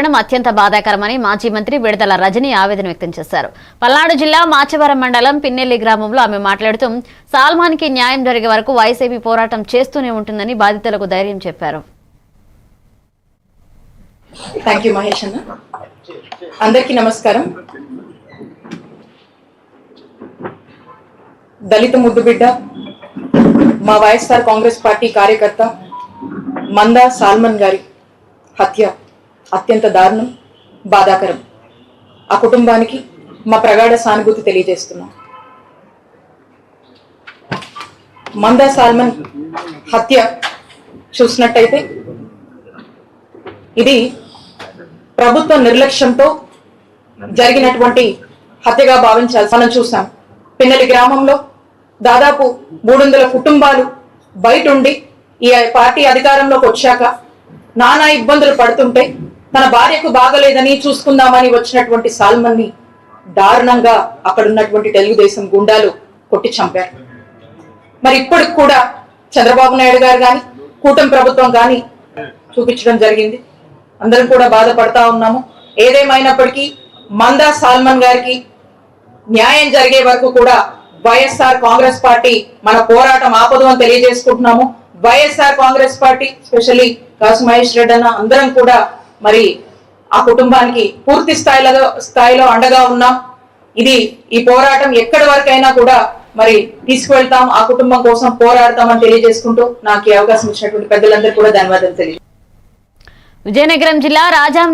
దారుణం అత్యంత బాధాకరమని మాజీ మంత్రి విడుదల రజని ఆవేదన వ్యక్తం చేశారు. పల్నాడు జిల్లా మాచవరం మండలం పిన్నెల్లి గ్రామంలో ఆమె మాట్లాడుతూ సాల్మాన్కి న్యాయం జరిగే వరకు వైసీపీ పోరాటం చేస్తూనే ఉంటుందని బాధితులకు ధైర్యం చెప్పారు. అందరికీ నమస్కారం. దళిత ముద్దు బిడ్డ మా వైఎస్ఆర్ కాంగ్రెస్ పార్టీ కార్యకర్త మందా సాల్మన్ గారి హత్య. అత్యంత దారుణం బాధాకరం. ఆ కుటుంబానికి మా ప్రగాఢ సానుభూతి తెలియజేస్తున్నాం. మందా సాల్మన్ హత్య చూసినట్టయితే ఇది ప్రభుత్వ నిర్లక్ష్యంతో జరిగినటువంటి హత్యగా భావించాలి. మనం చూసాం పిన్నలి గ్రామంలో దాదాపు మూడు వందల కుటుంబాలు బయట ఉండి ఈ పార్టీ అధికారంలోకి వచ్చాక నానా ఇబ్బందులు పడుతుంటే తన భార్యకు బాగలేదని చూసుకుందామని వచ్చినటువంటి సాల్మన్ని దారుణంగా అక్కడ ఉన్నటువంటి తెలుగుదేశం గుండాలు కొట్టి చంపారు. మరి ఇప్పటికి కూడా చంద్రబాబు నాయుడు గారు కానీ కూటమి ప్రభుత్వం కానీ చూపించడం జరిగింది. అందరం కూడా బాధపడతా ఉన్నాము. ఏదేమైనప్పటికీ మందా సాల్మన్ గారికి న్యాయం జరిగే వరకు కూడా వైఎస్ఆర్ కాంగ్రెస్ పార్టీ మన పోరాటం ఆపదు అని తెలియజేసుకుంటున్నాము. వైఎస్ఆర్ కాంగ్రెస్ పార్టీ స్పెషల్లీ కాసు మహేష్ రెడ్డి అన్న అందరం కూడా మరి ఆ కుటుంబానికి పూర్తి స్థాయిలో స్థాయిలో అండగా ఉన్నాం. ఇది ఈ పోరాటం ఎక్కడి వరకైనా కూడా మరి తీసుకువెళ్తాం. ఆ కుటుంబం కోసం పోరాడతామని తెలియజేసుకుంటూ నాకు ఈ అవకాశం ఇచ్చినటువంటి పెద్దలందరూ కూడా ధన్యవాదాలు తెలియజేస్తాం విజయనగరం జిల్లా రాజాం